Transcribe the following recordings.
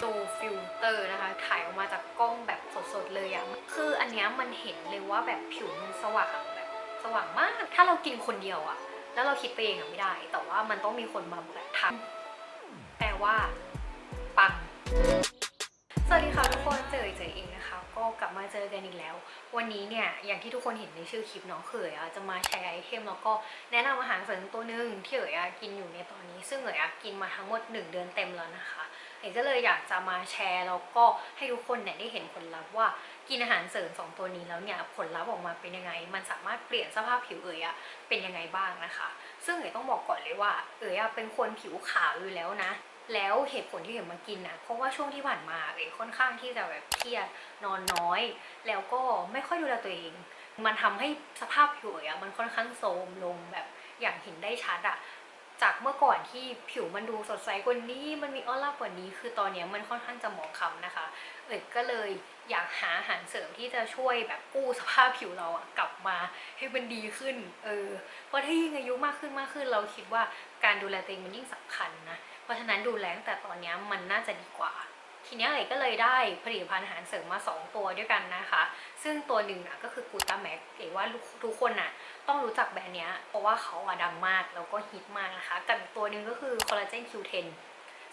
โดฟิลเตอร์นะคะ ถ่ายออกมาจากกล้องแบบสดๆเลยอะคืออันเนี้ยมันเห็นเลยว่าแบบผิวมันสว่างแบบสว่างมาก ถ้าเรากินคนเดียวอะแล้วเราคิดไปเองอะไม่ได้ แต่ว่ามันต้องมีคนมาแบบทำแปลว่า ปัง สวัสดีค่ะทุกคนเจอเจอเองนะคะ ก็กลับมาเจอกันอีกแล้ว วันนี้เนี่ยอย่างที่ทุกคนเห็นในชื่อคลิปเน้องเขยอะจะมาแชร์ไอเทมแล้วก็แนะนำอาหารเสริมตัวหนึ่งที่เอ๋ยอะกินอยู่ในตอนนี้ ซึ่งเอ๋ยอะกินมาทั้งหมด 1 เดือนเต็มแล้วนะคะ เอ๋ก็เลยอยากจะมาแชร์แล้วก็ให้ทุกคนเนี่ยได้เห็นผลลัพธ์ว่ากินอาหารเสริมสองตัวนี้แล้วเนี่ยผลลัพธ์ออกมาเป็นยังไง มันสามารถเปลี่ยนสภาพผิวเอ๋ยอะเป็นยังไงบ้างนะคะ ซึ่งเอ๋ต้องบอกก่อนเลยว่า เอ๋ยอะเป็นคนผิวขาวอยู่แล้วนะแล้วเหตุผลที่เอ๋ยมากินนะเพราะว่าช่วงที่ผ่านมาเอ๋ค่อนข้างที่จะแบบเครียดนอนน้อย แล้วก็ไม่ค่อยดูแลตัวเอง มันทำให้สภาพผิวเอ๋ยมันค่อนข้างโทรมลงแบบอย่างเห็นได้ชัดอะ จากเมื่อก่อนที่ผิวมันดูสดใสกว่านี้ มันมีออร่ากว่านี้ คือตอนนี้มันค่อนข้างจะหมองคล้ำนะคะ เอ๋ก็เลยอยากหาอาหารเสริมที่จะช่วยแบบกู้สภาพผิวเราอะกลับมาให้มันดีขึ้น เออ เพราะถ้ายิ่งอายุมากขึ้นมากขึ้น เราคิดว่าการดูแลตัวเองมันยิ่งสำคัญนะ เพราะฉะนั้นดูแลตั้งแต่ตอนนี้มันน่าจะดีกว่า ทีนี้เอ๋ก็เลยได้ผลิตภัณฑ์อาหารเสริมมา 2 ตัวด้วยกันนะคะ ซึ่งตัวหนึ่งอะก็คือกูตาแม็กเอ๋ว่าทุกคนน่ะต้องรู้จักแบรนด์เนี้ยเพราะว่าเขาอะดังมากแล้วก็ฮิตมากนะคะ กับอีกตัวหนึ่งก็คือคอลลาเจน Q10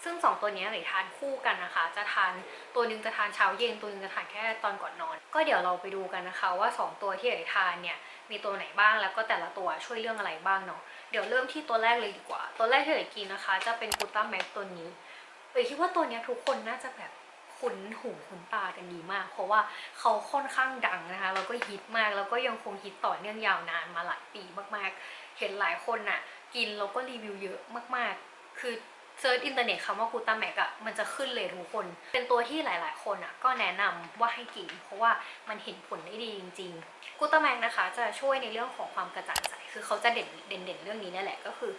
ซึ่ง 2 ตัวนี้เอ๋ทานคู่กันนะคะ จะทานตัวหนึ่งจะทานเช้าเย็นตัวหนึ่งจะทานแค่ตอนก่อนนอน ก็เดี๋ยวเราไปดูกันนะคะว่า 2 ตัวที่เอ๋ทานเนี่ยมีตัวไหนบ้างแล้วก็แต่ละตัวช่วยเรื่องอะไรบ้างเนาะเดี๋ยวเริ่มที่ตัวแรกเลยดีกว่า ตัวแรกที่เอ๋กินนะคะ จะเป็นกูตาแม็กตัวนี้ เอ๋ยคิดว่าตัวเนี้ยทุกคนน่าจะแบบคุ้นหูคุ้นตากันดีมาก เพราะว่าเขาค่อนข้างดังนะคะแล้วก็ฮิตมากแล้วก็ยังคงฮิตต่อเนื่องยาวนานมาหลายปีมากๆ เห็นหลายคนน่ะ กินแล้วก็รีวิวเยอะมากๆ คือเซิร์ชอินเทอร์เน็ตคำว่ากูต้าแม็กอะมันจะขึ้นเลยทุกคน เป็นตัวที่หลาย ๆ คนอะก็แนะนำว่าให้กิน เพราะว่ามันเห็นผลได้ดีจริงๆกูต้าแม็กนะคะ จะช่วยในเรื่องของความกระจ่างใสคือเขาจะเด่นเด่นเรื่องนี้นั่นแหละก็คือ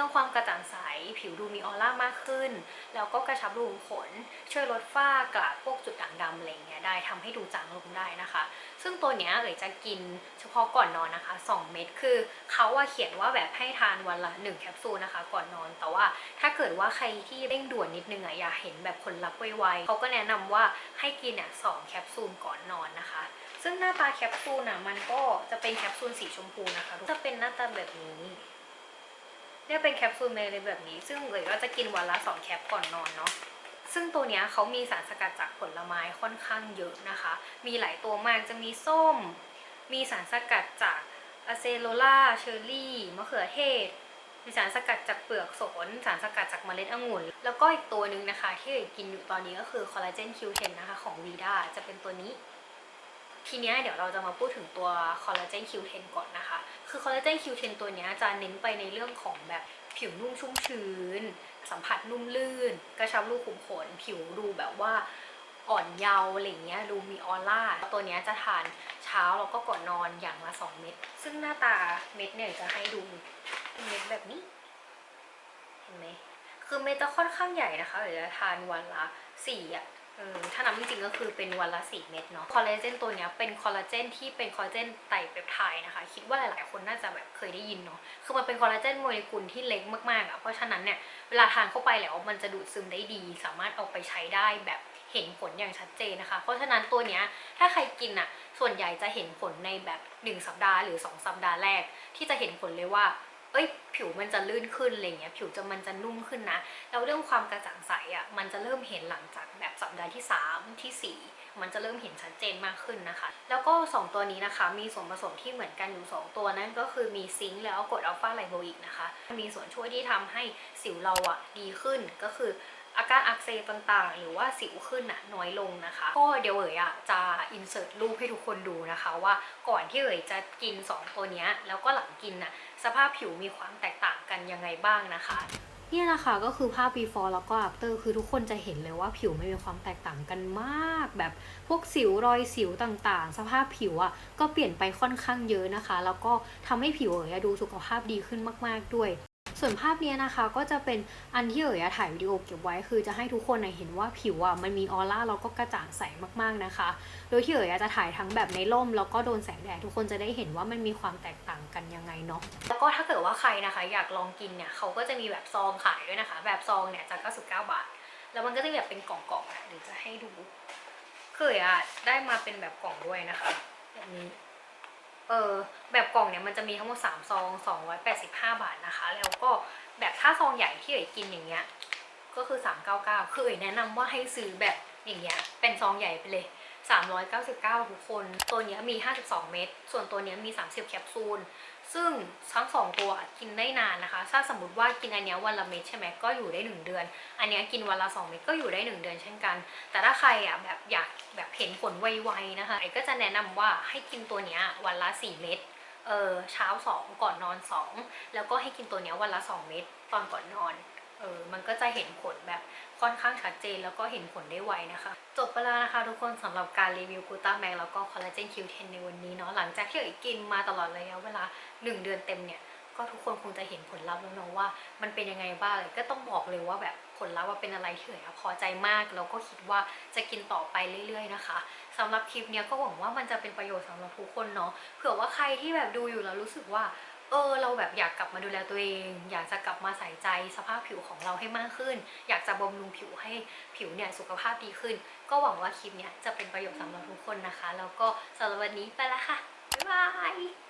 รื่องความกระจ่างใส ผิวดูมีออร่ามากขึ้น แล้วก็กระชับรูขุมขน ช่วยลดฝ้ากระพวกจุดด่างดำอะไรอย่างเงี้ยได้ทำให้ดูจางลงได้นะคะ ซึ่งตัวเนี้ยเอ๋ยจะกินเฉพาะก่อนนอนนะคะ 2 เม็ดคือเขาว่าเขียนว่าแบบให้ทานวันละ 1 แคปซูลนะคะ ก่อนนอน แต่ว่าถ้าเกิดว่าใครที่เร่งด่วนนิดนึงอะอยากเห็นแบบผลลัพธ์ไวๆเขาก็แนะนำว่าให้กินเนี่ยสองแคปซูลก่อนนอนนะคะ ซึ่งหน้าตาแคปซูลน่ะมันก็จะเป็นแคปซูลสีชมพูนะคะจะเป็นหน้าตาแบบนี้ เนี่ยเป็นแคปซูลเมลแบบนี้ ซึ่งเอ๋ยก็จะกินวันละ 2 แคปก่อนนอนเนาะซึ่งตัวนี้เขามีสารสกัดจากผลไม้ค่อนข้างเยอะนะคะ มีหลายตัวมากจะมีส้ม มีสารสกัดจากอะเซโลล่าเชอร์รี่มะเขือเทศมีสารสกัดจากเปลือกสน สารสกัดจากเมล็ดองุ่น แล้วก็อีกตัวหนึ่งนะคะ ที่เอ๋ยกินอยู่ตอนนี้ก็คือคอลลาเจน Q10 นนะคะของวีด้าจะเป็นตัวนี้ ทีนี้เดี๋ยวเราจะมาพูดถึงตัวคอลลาเจน Q10 ก่อนนะคะ คือคอลลาเจน Q10 ตัวนี้จะเน้นไปในเรื่องของแบบผิวนุ่มชุ่มชื้น สัมผัสนุ่มลื่น กระชับรูขุมขน ผิวดูแบบว่าอ่อนเยาว์อะไรเงี้ยดูมีออร่า ตัวนี้จะทานเช้าแล้วก็ก่อนนอนอย่างละ 2 เม็ด ซึ่งหน้าตาเม็ดเนี่ยจะให้ดูเป็นเม็ดแบบนี้ เห็นไหม คือเม็ดจะค่อนข้างใหญ่นะคะเดี๋ยวจะทานวันละสี่อะ ออถ้านับจริงๆก็คือเป็นวันละ 4 เม็ดเนาะคอลลาเจนตัวเนี้ยเป็นคอลลาเจนที่เป็นคอลลาเจนไตรเปปไทด์นะคะ คิดว่าหลายๆคนน่าจะแบบเคยได้ยินเนาะคือมันเป็นคอลลาเจนโมเลกุลที่เล็กมากๆอะ่ะเพราะฉะนั้นเนี่ยเวลาทานเข้าไปแล้วมันจะดูดซึมได้ดี สามารถเอาไปใช้ได้แบบเห็นผลอย่างชัดเจนนะคะ เพราะฉะนั้นตัวเนี้ยถ้าใครกินอะส่วนใหญ่จะเห็นผลในแบบ 1 สัปดาห์หรือ 2 สัปดาห์แรก ที่จะเห็นผลเลยว่า เอ้ยผิวมันจะลื่นขึ้นอะไรเงี้ยผิวจะมันจะนุ่มขึ้นนะแล้วเรื่องความกระจ่างใสอะมันจะเริ่มเห็นหลังจากแบบสัปดาห์ที่ 3ทีสี่4มันจะเริ่มเห็นชัดเจนมากขึ้นนะคะ แล้วก็ 2 ตัวนี้นะคะ มีส่วนผสมที่เหมือนกันอยู่ 2 ตัวนั่นก็คือมีซิงค์แล้วกรดอัลฟาไลโบอิกนะคะ มีส่วนช่วยที่ทำให้สิวเราอะดีขึ้นก็คือ อาการอักเสบต่างๆ หรือว่าสิวขึ้นน่ะน้อยลงนะคะ ก็เดี๋ยวเอ๋ยอะจะอินเสิร์ตรูปให้ทุกคนดูนะคะว่าก่อนที่เอ๋ยจะกิน 2 ตัวเนี้ยแล้วก็หลังกินน่ะสภาพผิวมีความแตกต่างกันยังไงบ้างนะคะเนี่ยนะคะก็คือภาพ before แล้วก็ after คือทุกคนจะเห็นเลยว่าผิวไมันมีความแตกต่างกันมาก แบบพวกสิวรอยสิวต่างๆ สภาพผิวอะ่ะก็เปลี่ยนไปค่อนข้างเยอะนะคะ แล้วก็ทำให้ผิวเอ๋ยอดูสุขภาพดีขึ้นมาก ๆด้วย ส่วนภาพเนี้ยนะคะก็จะเป็นอันที่เอ๋ยถ่ายวิดีโอเก็บไว้ คือจะให้ทุกคนอะเห็นว่าผิวอะมันมีออร่าแล้วก็กระจ่างใสมากๆนะคะ โดยที่เอ๋ยจะถ่ายทั้งแบบในร่ม แล้วก็โดนแสงแดดทุกคนจะได้เห็นว่ามันมีความแตกต่างกันยังไงเนาะแล้วก็ถ้าเกิดว่าใครนะคะ อยากลองกินเนี่ยเขาก็จะมีแบบซองขายด้วยนะคะ แบบซองเนี่ยจะ99 บาท แล้วมันก็จะแบบเป็นกล่องๆอะเดี๋ยวจะให้ดูคืออะได้มาเป็นแบบกล่องด้วยนะคะแบบนี้ เออแบบกล่องเนี่ยมันจะมีทั้งหมด3ซอง285 บาทนะคะ แล้วก็แบบถ้าซองใหญ่ที่เอ๋ยกินอย่างเงี้ยก็คือ 399 คือเอ๋ยแนะนำว่าให้ซื้อแบบอย่างเงี้ยเป็นซองใหญ่ไปเลย 399 ทุกคน ตัวเนี้ยมี 52 เม็ดส่วนตัวเนี้ยมี 30 แคปซูล ซึ่งทั้งสองตัวกินได้นานนะคะ ถ้าสมมติว่ากินอันนี้วันละเม็ดใช่ไหมก็อยู่ได้ 1 เดือน อันนี้กินวันละ 2 เม็ดก็อยู่ได้ 1 เดือนเช่นกัน แต่ถ้าใครอะแบบอยากแบบเห็นผลไวๆนะคะไอ้ก็จะแนะนำว่าให้กินตัวเนี้ยวันละ 4 เม็ดเออเช้า 2 ก่อนนอน 2 แล้วก็ให้กินตัวเนี้ยวันละ 2 เม็ดตอนก่อนนอน เออมันก็จะเห็นผลแบบค่อนข้างชัดเจนแล้วก็เห็นผลได้ไวนะคะ จบไปแล้วนะคะทุกคนสำหรับการรีวิวกูต้าแมกแล้วก็คอลลาเจนคิวเทนในวันนี้เนาะหลังจากที่เอ๋กินมาตลอดระยะเวลา 1 เดือนเต็มเนี่ยก็ทุกคนคงจะเห็นผลลัพธ์แล้วเนาะว่า มันเป็นยังไงบ้างก็ต้องบอกเลยว่าแบบผลลัพธ์ว่าเป็นอะไรที่เอ๋พอใจมากแล้วก็คิดว่าจะกินต่อไปเรื่อย ๆ นะคะสำหรับคลิปเนี้ยก็หวังว่ามันจะเป็นประโยชน์สำหรับทุกคนเนาะเผื่อว่าใครที่แบบดูอยู่แล้วรู้สึกว่า เออเราแบบอยากกลับมาดูแลตัวเอง อยากจะกลับมาใส่ใจสภาพผิวของเราให้มากขึ้น อยากจะบำรุงผิวให้ผิวเนี่ยสุขภาพดีขึ้น ก็หวังว่าคลิปเนี้ยจะเป็นประโยชน์สำหรับทุกคนนะคะ แล้วก็สำหรับวันนี้ไปแล้วค่ะบ๊ายบาย